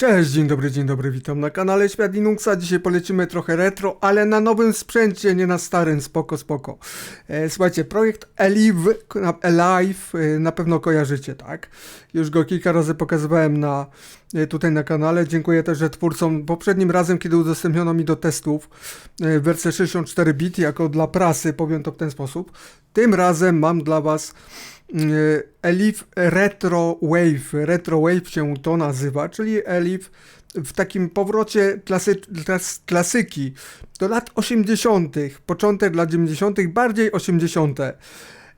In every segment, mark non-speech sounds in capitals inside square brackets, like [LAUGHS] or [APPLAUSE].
Cześć, dzień dobry, dzień dobry, witam na kanale Świat Linuxa. Dzisiaj polecimy trochę retro, ale na nowym sprzęcie, nie na starym, spoko, spoko. E, słuchajcie, projekt Alive e, na pewno kojarzycie, tak? Już go kilka razy pokazywałem na, e, tutaj na kanale. Dziękuję też że twórcom. Poprzednim razem, kiedy udostępniono mi do testów e, wersję 64 bit jako dla prasy, powiem to w ten sposób. Tym razem mam dla was Elif Retro Wave. Retro Wave się to nazywa, czyli Elif w takim powrocie klasy, klas, klasyki do lat 80., początek lat 90., bardziej 80.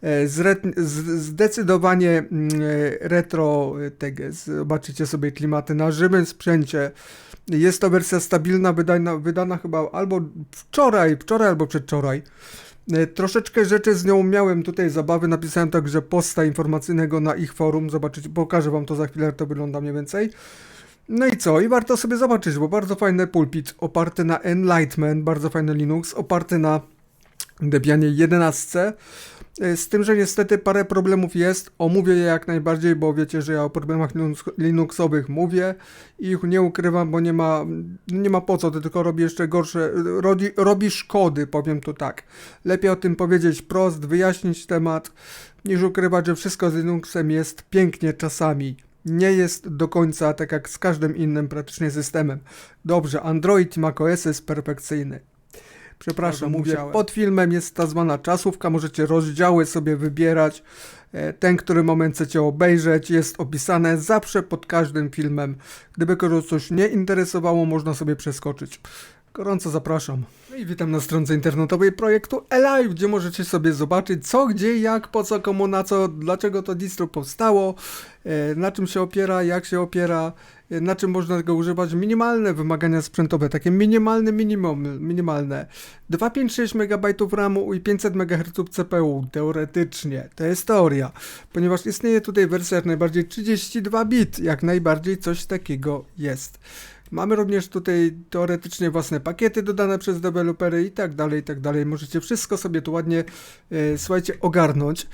E, z, zdecydowanie mm, e, retro e, tego, zobaczycie sobie klimaty na żywym sprzęcie. Jest to wersja stabilna, wydana, wydana chyba albo wczoraj, wczoraj albo przedwczoraj. E, Troszeczkę rzeczy z nią miałem tutaj zabawy, napisałem także posta informacyjnego na ich forum, zobaczycie, pokażę wam to za chwilę, jak to wygląda mniej więcej. No i co? I warto sobie zobaczyć, bo bardzo fajny pulpit oparty na Enlightenment, bardzo fajny Linux, oparty na Debianie 11. E, Z tym, że niestety parę problemów jest, omówię je jak najbardziej, bo wiecie, że ja o problemach Linux, Linuxowych mówię i ich nie ukrywam, bo nie ma, nie ma po co, to tylko robi jeszcze gorsze, robi, robi szkody, powiem to tak. Lepiej o tym powiedzieć prost, wyjaśnić temat, niż ukrywać, że wszystko z Linuxem jest pięknie czasami. Nie jest do końca tak jak z każdym innym praktycznie systemem. Dobrze, Android i macOS jest perfekcyjny. Przepraszam, Bardzo mówię. musiałem. Pod filmem jest ta zwana czasówka, możecie rozdziały sobie wybierać. E, Ten, który moment chcecie obejrzeć, jest opisane zawsze pod każdym filmem. Gdyby kogoś coś nie interesowało, można sobie przeskoczyć. Gorąco zapraszam. No i witam na stronce internetowej projektu Alive, gdzie możecie sobie zobaczyć co, gdzie, jak, po co, komu, na co, dlaczego to distro powstało, e, na czym się opiera, jak się opiera, e, na czym można go używać. Minimalne wymagania sprzętowe, takie minimalne minimum, minimalne. 256 MB RAMu i 500 MHz CPU, teoretycznie, to jest teoria, ponieważ istnieje tutaj wersja jak najbardziej 32 bit, jak najbardziej coś takiego jest. Mamy również tutaj teoretycznie własne pakiety dodane przez dewelopery i tak dalej, i tak dalej. Możecie wszystko sobie tu ładnie, e, słuchajcie, ogarnąć.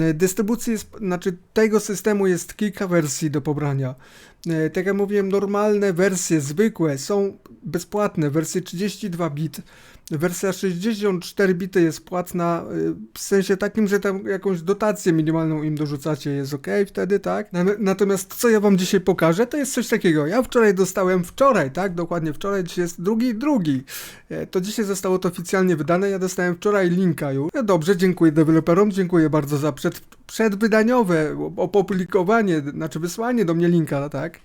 E, dystrybucji, jest, znaczy tego systemu jest kilka wersji do pobrania. E, tak jak mówiłem, normalne wersje, zwykłe, są bezpłatne. Wersje 32 bit, wersja 64 bity jest płatna, y, w sensie takim, że tam jakąś dotację minimalną im dorzucacie, jest ok wtedy, tak? Na- Natomiast co ja wam dzisiaj pokażę, to jest coś takiego. Ja wczoraj dostałem, wczoraj, tak? Dokładnie wczoraj, dzisiaj jest drugi, drugi. E, To dzisiaj zostało to oficjalnie wydane, ja dostałem wczoraj linka już. No dobrze, dziękuję deweloperom, dziękuję bardzo za przed, przedwydaniowe opublikowanie, znaczy wysłanie do mnie linka, tak?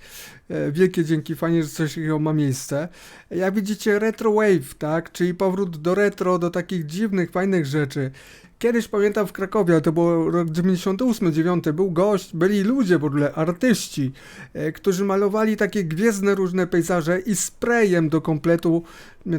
E, Wielkie dzięki, fajnie, że coś takiego ma miejsce. Jak widzicie, Retro Wave, tak? Czyli powrót do retro, do takich dziwnych, fajnych rzeczy. Kiedyś pamiętam w Krakowie, to było rok 98-9, był gość, byli ludzie w ogóle, artyści, e, którzy malowali takie gwiezdne różne pejzaże i sprayem do kompletu,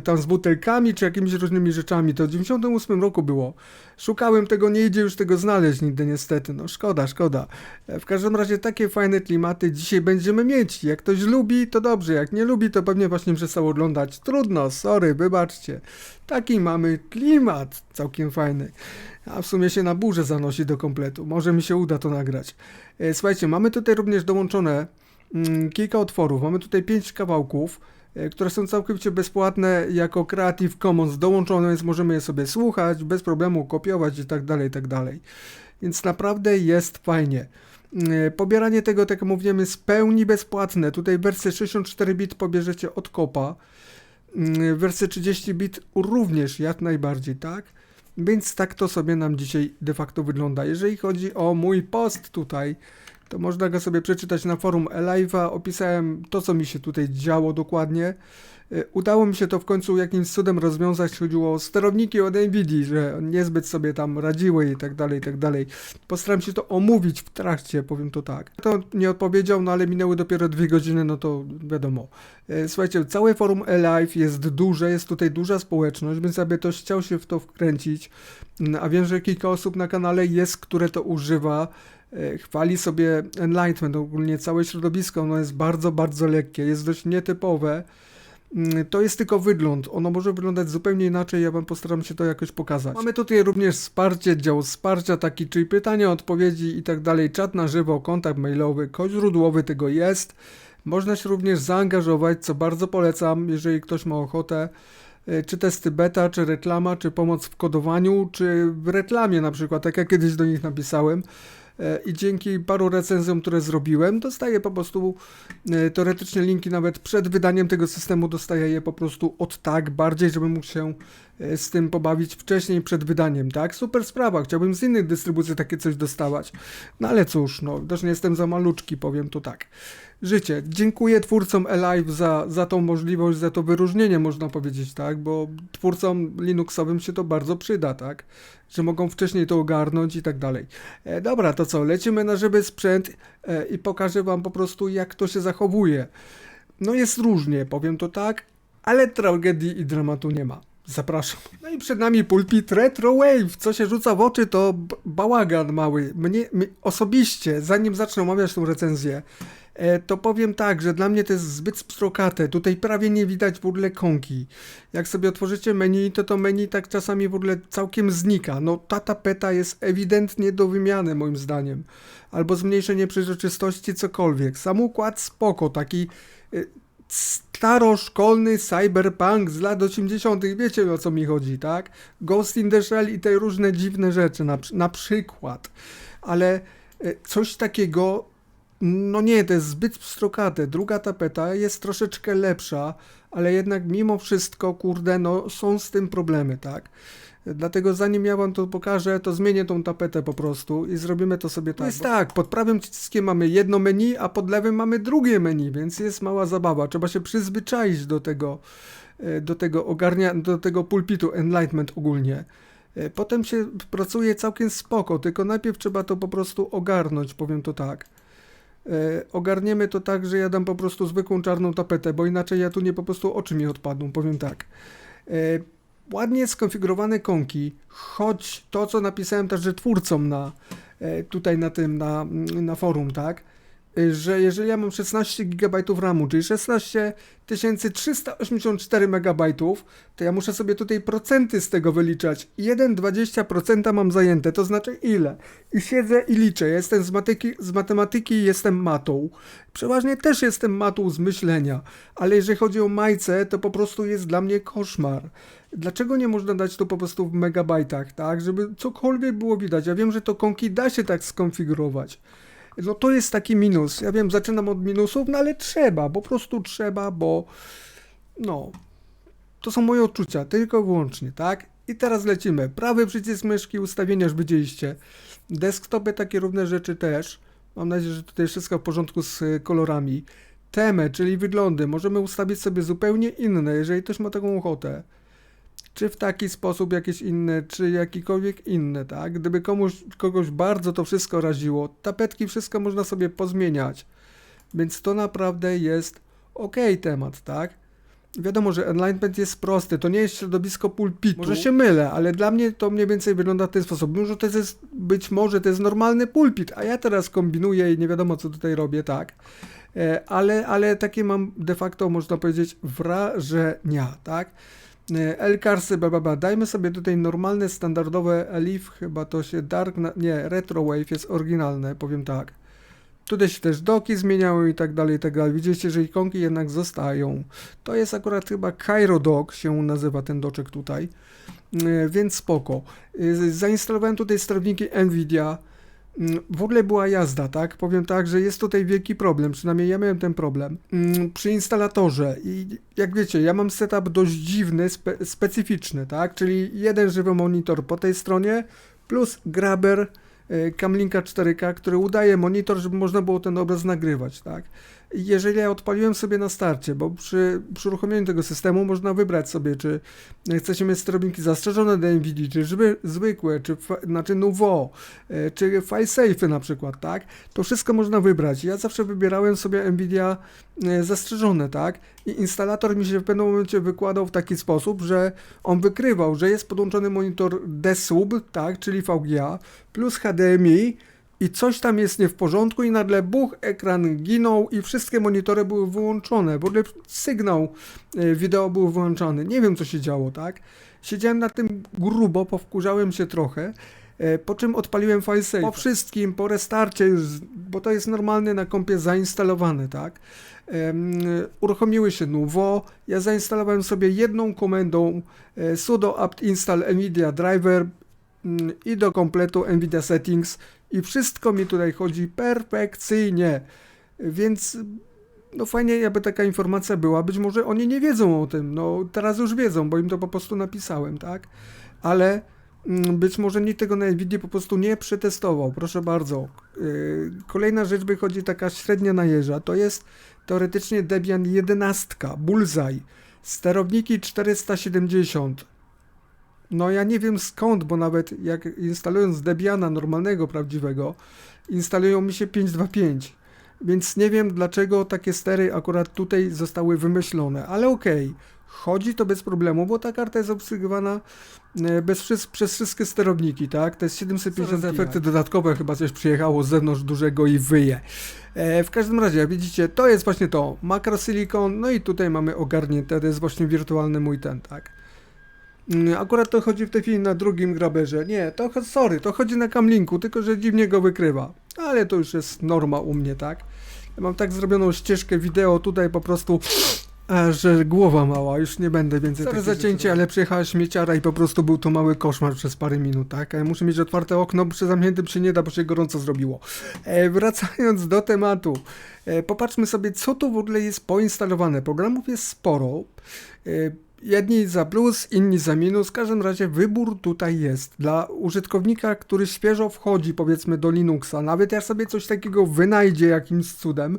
tam z butelkami czy jakimiś różnymi rzeczami. To w 98 roku było. Szukałem tego, nie idzie już tego znaleźć nigdy niestety, no szkoda, szkoda. E, W każdym razie takie fajne klimaty dzisiaj będziemy mieć. Jak ktoś lubi, to dobrze, jak nie lubi, to pewnie właśnie przestał oglądać. Trudno, sorry, wybaczcie. Taki mamy klimat całkiem fajny. A w sumie się na burzę zanosi do kompletu. Może mi się uda to nagrać. E, Słuchajcie, mamy tutaj również dołączone mm, kilka otworów. Mamy tutaj pięć kawałków, które są całkowicie bezpłatne jako Creative Commons dołączone, więc możemy je sobie słuchać, bez problemu kopiować i tak dalej, i tak dalej. Więc naprawdę jest fajnie. Mm, Pobieranie tego, tak jak mówiłem, jest w pełni bezpłatne. Tutaj wersję 64 bit pobierzecie od kopa. Mm, Wersję 30 bit również jak najbardziej, tak? Więc tak to sobie nam dzisiaj de facto wygląda. Jeżeli chodzi o mój post tutaj, to można go sobie przeczytać na forum Elive'a. Opisałem to, co mi się tutaj działo dokładnie. Y, Udało mi się to w końcu jakimś cudem rozwiązać. Chodziło o sterowniki od Nvidia, że niezbyt sobie tam radziły i tak dalej, i tak dalej. Postaram się to omówić w trakcie, powiem to tak. To nie odpowiedział, no ale minęły dopiero dwie godziny, no to wiadomo. E, Słuchajcie, całe forum Alive jest duże, jest tutaj duża społeczność, więc aby ktoś chciał się w to wkręcić, mm, a wiem, że kilka osób na kanale jest, które to używa, chwali sobie Enlightenment, ogólnie całe środowisko, ono jest bardzo, bardzo lekkie, jest dość nietypowe. Mm, To jest tylko wygląd. Ono może wyglądać zupełnie inaczej. Ja wam postaram się to jakoś pokazać. Mamy tutaj również wsparcie, dział wsparcia, taki, czyli pytania, odpowiedzi i tak dalej. Czat na żywo, kontakt mailowy, kod źródłowy tego jest. Można się również zaangażować, co bardzo polecam, jeżeli ktoś ma ochotę. E, Czy testy beta, czy reklama, czy pomoc w kodowaniu, czy w reklamie na przykład, tak jak kiedyś do nich napisałem. I dzięki paru recenzjom, które zrobiłem, dostaję po prostu e, teoretycznie linki nawet przed wydaniem tego systemu, dostaję je po prostu od tak bardziej, żebym mógł się z tym pobawić wcześniej przed wydaniem, tak? Super sprawa, chciałbym z innych dystrybucji takie coś dostawać. No ale cóż, no, też nie jestem za maluczki, powiem to tak. Życie. Dziękuję twórcom Alive za, za tą możliwość, za to wyróżnienie, można powiedzieć, tak? Bo twórcom Linuxowym się to bardzo przyda, tak? Że mogą wcześniej to ogarnąć i tak dalej. E, dobra, to co? Lecimy na żywy sprzęt e, i pokażę wam po prostu, jak to się zachowuje. No jest różnie, powiem to tak, ale tragedii i dramatu nie ma. Zapraszam. No i przed nami pulpit Retro Wave. Co się rzuca w oczy, to bałagan mały. Mnie, osobiście, zanim zacznę omawiać tą recenzję, e, to powiem tak, że dla mnie to jest zbyt pstrokate. Tutaj prawie nie widać w ogóle konki. Jak sobie otworzycie menu, to to menu tak czasami w ogóle całkiem znika. No ta tapeta jest ewidentnie do wymiany moim zdaniem. Albo zmniejszenie przejrzystości, cokolwiek. Sam układ spoko, taki y, staroszkolny cyberpunk z lat 80. Wiecie o co mi chodzi, tak? Ghost in the Shell i te różne dziwne rzeczy na, na przykład. Ale y, coś takiego no nie, to jest zbyt pstrokate. Druga tapeta jest troszeczkę lepsza, ale jednak mimo wszystko, kurde, no są z tym problemy, tak? Dlatego zanim ja wam to pokażę, to zmienię tą tapetę po prostu i zrobimy to sobie tak. Jest tak, pod prawym przyciskiem mamy jedno menu, a pod lewym mamy drugie menu, więc jest mała zabawa. Trzeba się przyzwyczaić do tego, e, do tego ogarnia, do tego pulpitu Enlightenment ogólnie. E, Potem się pracuje całkiem spoko, tylko najpierw trzeba to po prostu ogarnąć, powiem to tak. E, ogarniemy to tak, że ja dam po prostu zwykłą czarną tapetę, bo inaczej ja tu nie po prostu oczy mi odpadną, powiem tak. Ładnie skonfigurowane konki, choć to, co napisałem też że twórcom na, e, tutaj na tym, na, na forum, tak, że jeżeli ja mam 16 GB RAMu, czyli 16 384 MB, to ja muszę sobie tutaj procenty z tego wyliczać. 1,20% mam zajęte, to znaczy ile? I siedzę i liczę. Jestem z, matyki, z matematyki jestem matą. Przeważnie też jestem matą z myślenia, ale jeżeli chodzi o majce, to po prostu jest dla mnie koszmar. Dlaczego nie można dać to po prostu w megabajtach, tak? Żeby cokolwiek było widać. Ja wiem, że to konki da się tak skonfigurować. No to jest taki minus. Ja wiem, zaczynam od minusów, no ale trzeba, po prostu trzeba, bo no, to są moje odczucia, tylko wyłącznie, tak? I teraz lecimy. Prawy przycisk myszki, ustawienia już widzieliście. Desktopy, takie równe rzeczy też. Mam nadzieję, że tutaj wszystko w porządku z y, kolorami. Temę, czyli wyglądy, możemy ustawić sobie zupełnie inne, jeżeli ktoś ma taką ochotę. Czy w taki sposób jakieś inne, czy jakikolwiek inne, tak? Gdyby komuś, kogoś bardzo to wszystko raziło, tapetki, wszystko można sobie pozmieniać. Więc to naprawdę jest ok temat, tak? Wiadomo, że Enlightenment jest prosty, to nie jest środowisko pulpitu. Może się mylę, ale dla mnie to mniej więcej wygląda w ten sposób. Może to jest, być może to jest normalny pulpit, a ja teraz kombinuję i nie wiadomo co tutaj robię, tak? E, Ale, ale takie mam de facto, można powiedzieć, wrażenia, tak? E, L-Carsy, bla, bla, bla. Dajmy sobie tutaj normalne, standardowe Elif, chyba to się Dark, nie, Retro Wave jest oryginalne, powiem tak. Tutaj się też doki zmieniały i tak dalej, i tak dalej. Widzieliście, że ikonki jednak zostają. To jest akurat chyba Cairo Dock się nazywa ten doczek tutaj, E, więc spoko. E, Zainstalowałem tutaj sterowniki Nvidia. Mm, W ogóle była jazda, tak? Powiem tak, że jest tutaj wielki problem, przynajmniej ja miałem ten problem. Mm, Przy instalatorze i jak wiecie, ja mam setup dość dziwny, spe specyficzny, tak? Czyli jeden żywy monitor po tej stronie plus grabber y, Camlinka 4K, który udaje monitor, żeby można było ten obraz nagrywać, tak? Jeżeli ja odpaliłem sobie na starcie, bo przy, przy uruchomieniu tego systemu można wybrać sobie, czy chcecie mieć sterowniki zastrzeżone do NVIDIA, czy zwy, zwykłe, czy znaczy Nouveau, e, czy FileSafe na przykład, tak? To wszystko można wybrać. Ja zawsze wybierałem sobie NVIDIA e, zastrzeżone, tak? I instalator mi się w pewnym momencie wykładał w taki sposób, że on wykrywał, że jest podłączony monitor DSUB, tak? Czyli VGA, plus HDMI, i coś tam jest nie w porządku i nagle buch, ekran ginął i wszystkie monitory były wyłączone. W ogóle sygnał e, wideo był wyłączony. Nie wiem co się działo, tak? Siedziałem nad tym grubo, powkurzałem się trochę. e, Po czym odpaliłem FileSafe. Po wszystkim, po restarcie bo to jest normalnie na kompie zainstalowane, tak? em, uruchomiły się Nuvo. Ja zainstalowałem sobie jedną komendą e, sudo apt install nvidia driver mm, i do kompletu nvidia settings i wszystko mi tutaj chodzi perfekcyjnie. Więc no fajnie, jakby taka informacja była. Być może oni nie wiedzą o tym. No teraz już wiedzą, bo im to po prostu napisałem, tak? Ale mm, być może nikt tego na Nvidia po prostu nie przetestował. Proszę bardzo. Yy, Kolejna rzecz wychodzi taka średnia na jeża. To jest teoretycznie Debian 11, Bullseye. Sterowniki 470. No ja nie wiem skąd, bo nawet jak instalując Debiana normalnego, prawdziwego, instalują mi się 525. Więc nie wiem dlaczego takie stery akurat tutaj zostały wymyślone, ale okej. Chodzi to bez problemu, bo ta karta jest obsługiwana e, bez, przez wszystkie sterowniki, tak? To jest 750 Zaraz efekty dodatkowe, chyba coś przyjechało z zewnątrz dużego i wyje. E, w każdym razie, jak widzicie, to jest właśnie to, Macro Silicon, no i tutaj mamy ogarnięte, to jest właśnie wirtualny mój ten, tak? Mm, Akurat to chodzi w tej chwili na drugim graberze. Nie, to sorry, to chodzi na Camlinku, tylko że dziwnie go wykrywa. Ale to już jest norma u mnie, tak? Ja mam tak zrobioną ścieżkę wideo tutaj po prostu, a, że głowa mała, już nie będę więcej Sorry zacięcie, ale przyjechała śmieciara i po prostu był to mały koszmar przez parę minut, tak? Ja muszę mieć otwarte okno, bo przy zamkniętym się nie da, bo się gorąco zrobiło. E, wracając do tematu, e, popatrzmy sobie, co tu w ogóle jest poinstalowane. Programów jest sporo. E, Jedni za plus, inni za minus. W każdym razie wybór tutaj jest. Dla użytkownika, który świeżo wchodzi powiedzmy do Linuxa, nawet jak sobie coś takiego wynajdzie jakimś cudem,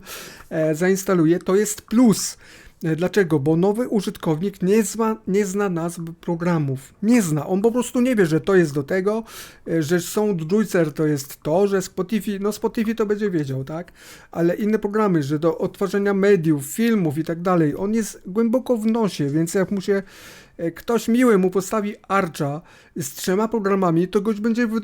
e, zainstaluje, to jest plus. E, Dlaczego? Bo nowy użytkownik nie zna, nie zna nazw programów. Nie zna. On po prostu nie wie, że to jest do tego, e, że SoundJuicer to jest to, że Spotify, no Spotify to będzie wiedział, tak? Ale inne programy, że do odtwarzania mediów, filmów i tak dalej, on jest głęboko w nosie, więc jak mu się ktoś miły mu postawi Archa z trzema programami, to gość będzie w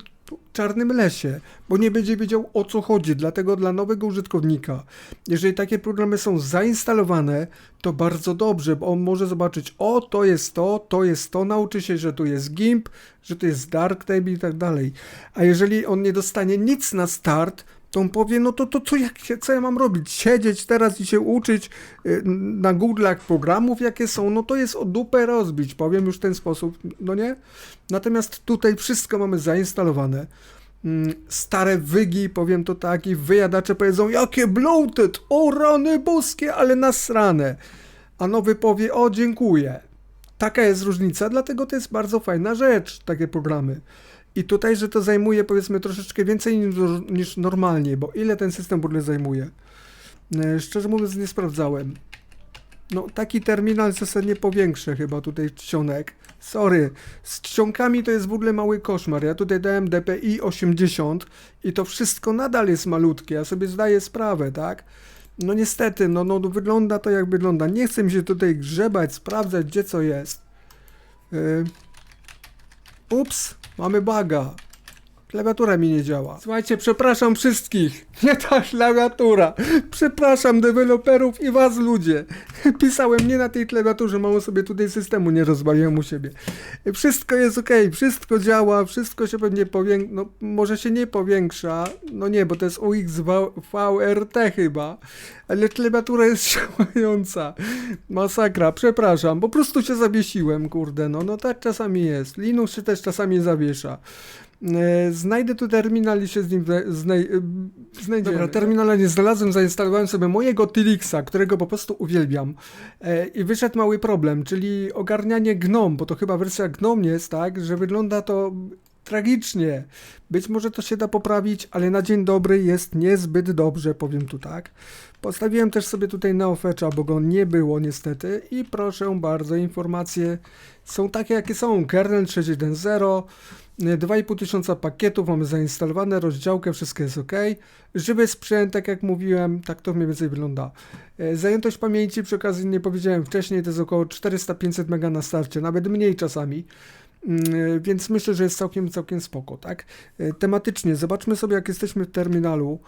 czarnym lesie, bo nie będzie wiedział o co chodzi. Dlatego dla nowego użytkownika, jeżeli takie programy są zainstalowane, to bardzo dobrze, bo on może zobaczyć, o to jest to, to jest to, nauczy się, że tu jest GIMP, że to jest Darktable i tak dalej. A jeżeli on nie dostanie nic na start, to on powie, no to, to co, jak, co ja mam robić? Siedzieć teraz i się uczyć y, na Google'ach programów, jakie są, no to jest o dupę rozbić, powiem już w ten sposób, no nie? Natomiast tutaj wszystko mamy zainstalowane. Mm, Stare wygi, powiem to tak, i wyjadacze powiedzą, jakie bloated, o rany boskie, ale nasrane. A nowy powie, o dziękuję. Taka jest różnica, dlatego to jest bardzo fajna rzecz, takie programy. I tutaj, że to zajmuje powiedzmy troszeczkę więcej niż, normalnie, bo ile ten system w ogóle zajmuje? E, Szczerze mówiąc nie sprawdzałem. No taki terminal zasadnie powiększę chyba tutaj czcionek. Sorry, z czcionkami to jest w ogóle mały koszmar. Ja tutaj dałem DPI 80 i to wszystko nadal jest malutkie. Ja sobie zdaję sprawę, tak? No niestety, no, no wygląda to jak wygląda. Nie chcę mi się tutaj grzebać, sprawdzać gdzie co jest. Yy. Ups, mamy baga. Klawiatura mi nie działa. Słuchajcie, przepraszam wszystkich. [LAUGHS] Nie ta klawiatura. Przepraszam deweloperów i was ludzie. [LAUGHS] Pisałem nie na tej klawiaturze, mało sobie tutaj systemu nie rozwaliłem u siebie. Wszystko jest ok, wszystko działa, wszystko się pewnie powiększa, no może się nie powiększa, no nie, bo to jest UXVRT chyba, ale klawiatura jest [LAUGHS] działająca. Masakra, przepraszam, po prostu się zawiesiłem, kurde, no, no tak czasami jest. Linux się też czasami zawiesza. E, Znajdę tu terminal i się z nim zna- znaj- e. Dobra, terminala nie znalazłem, zainstalowałem sobie mojego Tilixa, którego po prostu uwielbiam. E, I wyszedł mały problem, czyli ogarnianie GNOME, bo to chyba wersja GNOME jest, tak, że wygląda to tragicznie. Być może to się da poprawić, ale na dzień dobry jest niezbyt dobrze, powiem tu tak. Postawiłem też sobie tutaj Neofetcha, bo go nie było niestety i proszę bardzo, informacje są takie jakie są. Kernel 6.1.0, 2,5 tysiąca pakietów mamy zainstalowane, rozdziałkę, wszystko jest ok. Żywy sprzęt, tak jak mówiłem, tak to mniej więcej wygląda. E, Zajętość pamięci, przy okazji nie powiedziałem wcześniej, to jest około 400-500 MB na starcie, nawet mniej czasami. Mm, Więc myślę, że jest całkiem, całkiem spoko, tak? E, Tematycznie, zobaczmy sobie, jak jesteśmy w terminalu.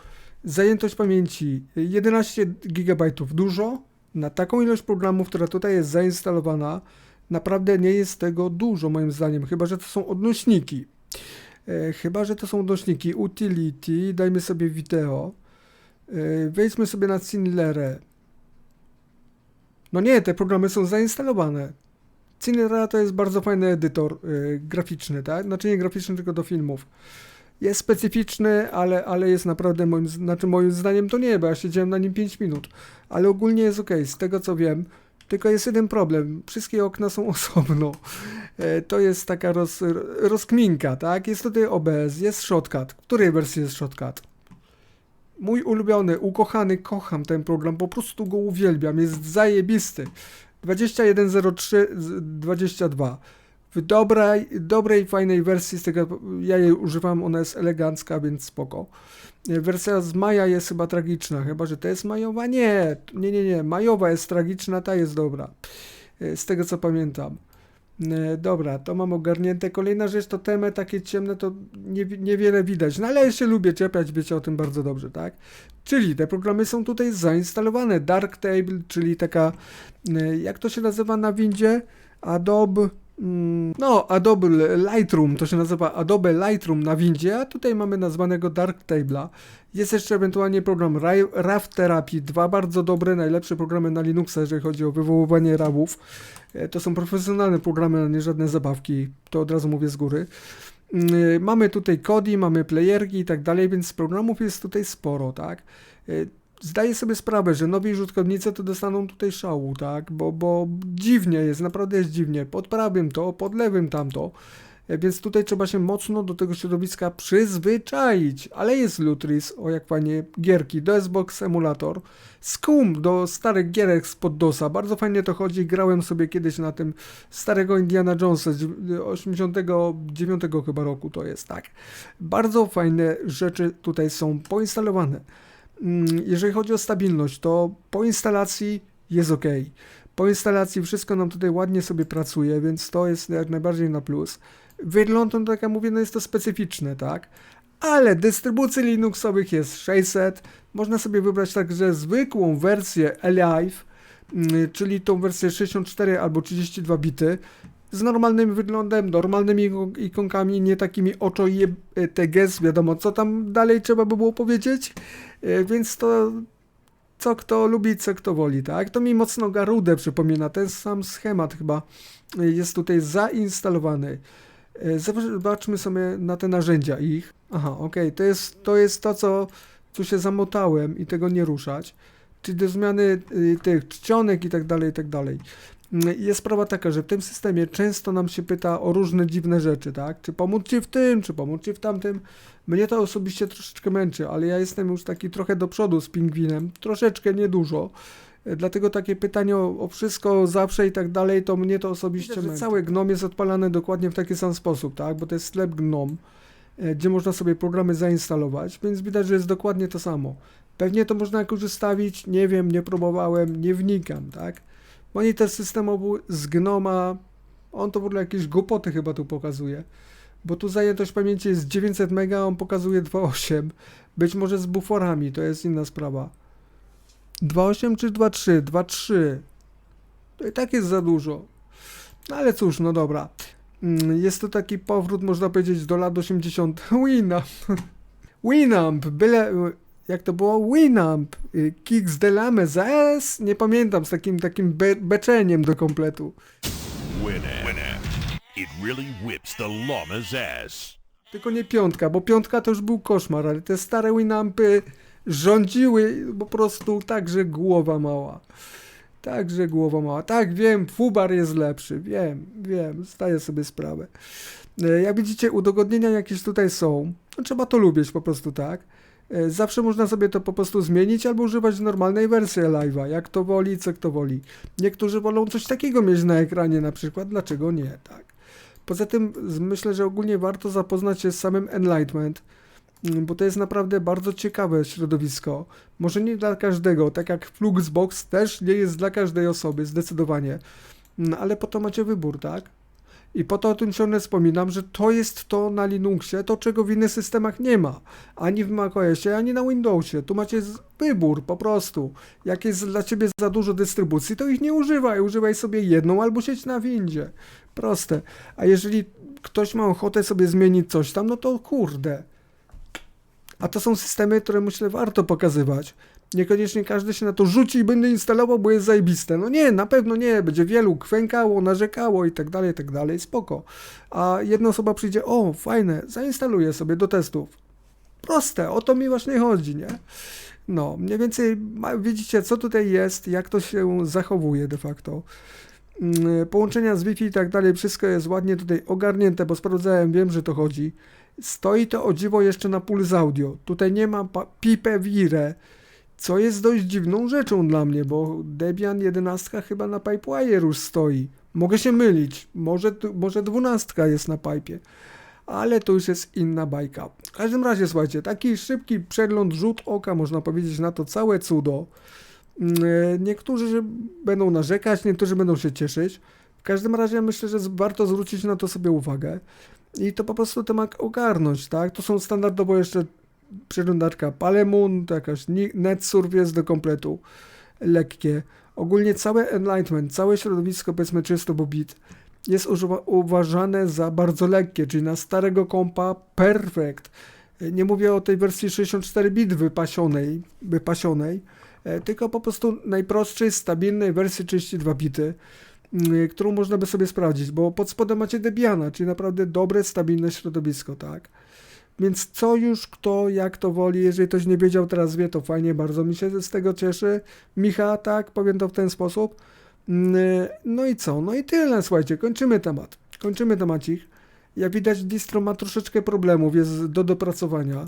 Zajętość pamięci 11 GB, dużo. Na taką ilość programów, która tutaj jest zainstalowana, naprawdę nie jest tego dużo, moim zdaniem, chyba że to są odnośniki. E, chyba, że to są odnośniki utility, dajmy sobie wideo. E, wejdźmy sobie na Cinlerę. No nie, te programy są zainstalowane. Cinera to jest bardzo fajny edytor y, graficzny, tak? Znaczy nie graficzny, tylko do filmów. Jest specyficzny, ale, ale jest naprawdę moim, znaczy moim zdaniem to nie, bo ja siedziałem na nim 5 minut. Ale ogólnie jest ok, z tego co wiem. Tylko jest jeden problem. Wszystkie okna są [LAUGHS] osobno. E, To jest taka roz, rozkminka, tak? Jest tutaj OBS, jest shortcut. W której wersji jest shortcut? Mój ulubiony, ukochany, kocham ten program, po prostu go uwielbiam, jest zajebisty. 2103 z- 22. Dobrej, dobrej, fajnej wersji, z tego ja jej używam, ona jest elegancka, więc spoko. Wersja z maja jest chyba tragiczna, chyba że to jest majowa? Nie, nie, nie, nie. Majowa jest tragiczna, ta jest dobra. E, Z tego co pamiętam. E, Dobra, to mam ogarnięte. Kolejna rzecz to temy takie ciemne, to nie, niewiele widać. No ale ja się lubię czepiać, wiecie o tym bardzo dobrze, tak? Czyli te programy są tutaj zainstalowane. Darktable, czyli taka, e, jak to się nazywa na windzie? Adobe. Mm, No, Adobe Lightroom, to się nazywa Adobe Lightroom na windzie, a tutaj mamy nazwanego Darktable'a. Jest jeszcze ewentualnie program Ra- RAW Therapy, dwa bardzo dobre, najlepsze programy na Linuxa, jeżeli chodzi o wywoływanie RAWów. E, To są profesjonalne programy, a nie żadne zabawki, to od razu mówię z góry. Mm, e, Mamy tutaj Kodi, mamy playerki i tak dalej, więc programów jest tutaj sporo, tak? Zdaję sobie sprawę, że nowi użytkownicy to dostaną tutaj szału, tak? Bo, bo dziwnie jest, naprawdę jest dziwnie. Pod prawym to, pod lewym tamto. E, Więc tutaj trzeba się mocno do tego środowiska przyzwyczaić. Ale jest Lutris, o jak fajnie, gierki, DOSBox Emulator, Scum do starych gierek spod DOSa, bardzo fajnie to chodzi, grałem sobie kiedyś na tym starego Indiana Jonesa z 89 chyba roku to jest, tak. Bardzo fajne rzeczy tutaj są poinstalowane. Mm, Jeżeli chodzi o stabilność, to po instalacji jest ok. Po instalacji wszystko nam tutaj ładnie sobie pracuje, więc to jest jak najbardziej na plus. Wygląd, no tak jak mówię, no jest to specyficzne, tak? Ale dystrybucji Linuxowych jest 600. Można sobie wybrać także zwykłą wersję Alive, mm, czyli tą wersję 64 albo 32 bity z normalnym wyglądem, normalnymi iko- ikonkami, nie takimi oczo je teges, wiadomo co tam dalej trzeba by było powiedzieć, E, więc to co kto lubi, co kto woli, tak? To mi mocno Garudę przypomina, ten sam schemat chyba e, jest tutaj zainstalowany. E, Zobaczmy sobie na te narzędzia ich. Aha, okej, to, jest, to jest to, co tu się zamotałem i tego nie ruszać. Czyli do zmiany y, tych czcionek i tak dalej, i tak dalej. Jest sprawa taka, że w tym systemie często nam się pyta o różne dziwne rzeczy, tak? Czy pomóc ci w tym, czy pomóc ci w tamtym. Mnie to osobiście troszeczkę męczy, ale ja jestem już taki trochę do przodu z pingwinem, troszeczkę niedużo. Dlatego takie pytanie o, o wszystko zawsze i tak dalej, to mnie to osobiście Widzę, męczy. Cały GNOME jest odpalany dokładnie w taki sam sposób, tak? Bo to jest sklep GNOME, e, gdzie można sobie programy zainstalować, więc widać, że jest dokładnie to samo. Pewnie to można jakoś ustawić, nie wiem, nie próbowałem, nie wnikam, tak? Monitor systemowy z Gnoma, on to w ogóle jakieś głupoty chyba tu pokazuje, bo tu zajętość pamięci jest 900 MB, a on pokazuje 2.8, być może z buforami, to jest inna sprawa. 2.8 czy 2.3? 2.3. To i tak jest za dużo. No ale cóż, no dobra. Mm, Jest to taki powrót, można powiedzieć, do lat 80. [LAUGHS] Winamp. Winamp, byle... Jak to było? Winamp. y, Kicks de Lame za S? Nie pamiętam, z takim takim be beczeniem do kompletu. Winamp. It really whips the llama's ass. Tylko nie piątka, bo piątka to już był koszmar, ale te stare Winampy rządziły po prostu tak, że głowa mała. Tak, że głowa mała. Tak, wiem, Fubar jest lepszy. Wiem, wiem, zdaję sobie sprawę. E, Jak widzicie, udogodnienia jakieś tutaj są. No, trzeba to lubić po prostu, tak? E, Zawsze można sobie to po prostu zmienić albo używać normalnej wersji live'a, jak to woli, co kto woli. Niektórzy wolą coś takiego mieć na ekranie na przykład, dlaczego nie, tak? Poza tym myślę, że ogólnie warto zapoznać się z samym Enlightenment, mm, bo to jest naprawdę bardzo ciekawe środowisko. Może nie dla każdego, tak jak Fluxbox też nie jest dla każdej osoby, zdecydowanie. Mm, Ale po to macie wybór, tak? I po to o tym ciągle wspominam, że to jest to na Linuxie, to czego w innych systemach nie ma. Ani w macOSie, ani na Windowsie. Tu macie wybór po prostu. Jak jest dla ciebie za dużo dystrybucji, to ich nie używaj. Używaj sobie jedną albo sieć na windzie. Proste. A jeżeli ktoś ma ochotę sobie zmienić coś tam, no to kurde. A to są systemy, które myślę warto pokazywać. Niekoniecznie każdy się na to rzuci i będzie instalował, bo jest zajebiste. No nie, na pewno nie. Będzie wielu kwękało, narzekało i tak dalej, i tak dalej. Spoko. A jedna osoba przyjdzie, o, fajne, zainstaluję sobie do testów. Proste, o to mi właśnie chodzi, nie? No, mniej więcej widzicie, co tutaj jest, jak to się zachowuje de facto. Mm, Połączenia z Wi-Fi i tak dalej, wszystko jest ładnie tutaj ogarnięte, bo sprawdzałem, wiem, że to chodzi. Stoi to o dziwo jeszcze na Pulse Audio. Tutaj nie ma Pipe Vire, co jest dość dziwną rzeczą dla mnie, bo Debian 11 chyba na Pipewire już stoi. Mogę się mylić, może, może 12 jest na Pipe, ale to już jest inna bajka. W każdym razie, słuchajcie, taki szybki przegląd, rzut oka, można powiedzieć, na to całe cudo. Mm, e, Niektórzy będą narzekać, niektórzy będą się cieszyć. W każdym razie myślę, że warto zwrócić na to sobie uwagę i to po prostu temat ogarnąć, tak? To są standardowo jeszcze przeglądarka Palemun, to jakaś NetSurf jest do kompletu, lekkie. Ogólnie całe Enlightenment, całe środowisko powiedzmy 300 bit jest używa- uważane za bardzo lekkie, czyli na starego kompa perfekt. Nie mówię o tej wersji 64 bit wypasionej, wypasionej e, tylko po prostu najprostszej, stabilnej wersji 32 bity, mm, którą można by sobie sprawdzić, bo pod spodem macie Debiana, czyli naprawdę dobre, stabilne środowisko, tak? Więc co już kto, jak to woli, jeżeli ktoś nie wiedział, teraz wie, to fajnie, bardzo mi się z tego cieszy. Micha, tak, powiem to w ten sposób. Mm, No i co? No i tyle, słuchajcie, kończymy temat. Kończymy temacik. Jak widać, distro ma troszeczkę problemów, jest do dopracowania,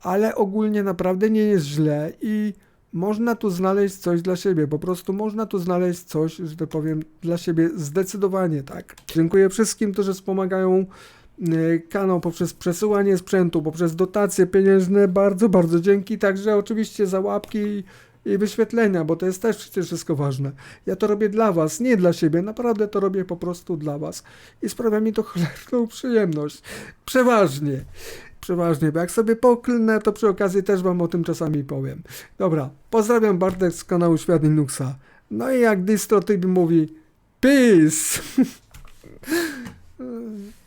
ale ogólnie naprawdę nie jest źle i można tu znaleźć coś dla siebie. Po prostu można tu znaleźć coś, że tak powiem, dla siebie zdecydowanie, tak. Dziękuję wszystkim, którzy wspomagają kanał poprzez przesyłanie sprzętu, poprzez dotacje pieniężne. Bardzo, bardzo dzięki. Także oczywiście za łapki i- wyświetlenia, bo to jest też przecież wszystko ważne. Ja to robię dla Was, nie dla siebie. Naprawdę to robię po prostu dla Was. I sprawia mi to cholerną przyjemność. Przeważnie. Przeważnie, bo jak sobie poklnę, to przy okazji też Wam o tym czasami powiem. Dobra, pozdrawiam Bartek z kanału Świat Linuxa. No i jak distro mówi, peace! [LAUGHS]